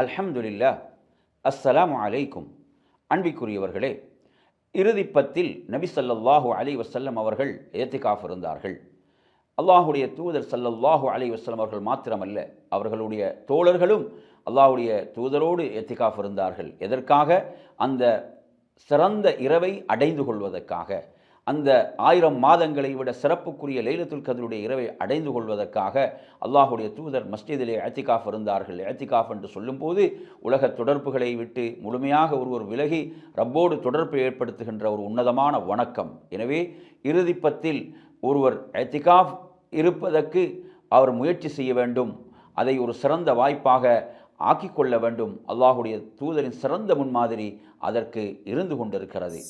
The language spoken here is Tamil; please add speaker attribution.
Speaker 1: அல்ஹம்துலில்லா அஸ்ஸலாம் அலைக்கும். அன்பிக்குரியவர்களே இறுதிப்பத்தில் நபி சல்லல்லாஹு அலி வசல்லம் அவர்கள் ஏத்திகாஃப் இருந்தார்கள். அல்லாஹுடைய தூதர் சல்லல்லாஹு அலி வசல்லம் அவர்கள் மாத்திரமல்ல அவர்களுடைய தோழர்களும் அல்லாஹுடைய தூதரோடு எத்திகாஃப் இருந்தார்கள். எதற்காக? அந்த சிறந்த இரவை அடைந்து கொள்வதற்காக. அந்த ஆயிரம் மாதங்களை விட சிறப்புக்குரிய லைலத்துல் கதருடைய இரவை அடைந்து கொள்வதற்காக அல்லாஹுடைய தூதர் மஸ்ஜிதிலே அத்திகாஃப் இருந்தார்கள். ஏத்திகாஃப் என்று சொல்லும்போது உலக தொடர்புகளை விட்டு முழுமையாக ஒருவர் விலகி ரப்போடு தொடர்பு ஏற்படுத்துகின்ற ஒரு உன்னதமான வணக்கம். எனவே இறுதிப்பத்தில் ஒருவர் எத்திகாஃப் இருப்பதற்கு அவர் முயற்சி செய்ய வேண்டும். அதை ஒரு சிறந்த வாய்ப்பாக ஆக்கிக்கொள்ள வேண்டும். அல்லாஹுடைய தூதரின் சிறந்த முன்மாதிரி அதற்கு இருந்து கொண்டிருக்கிறது.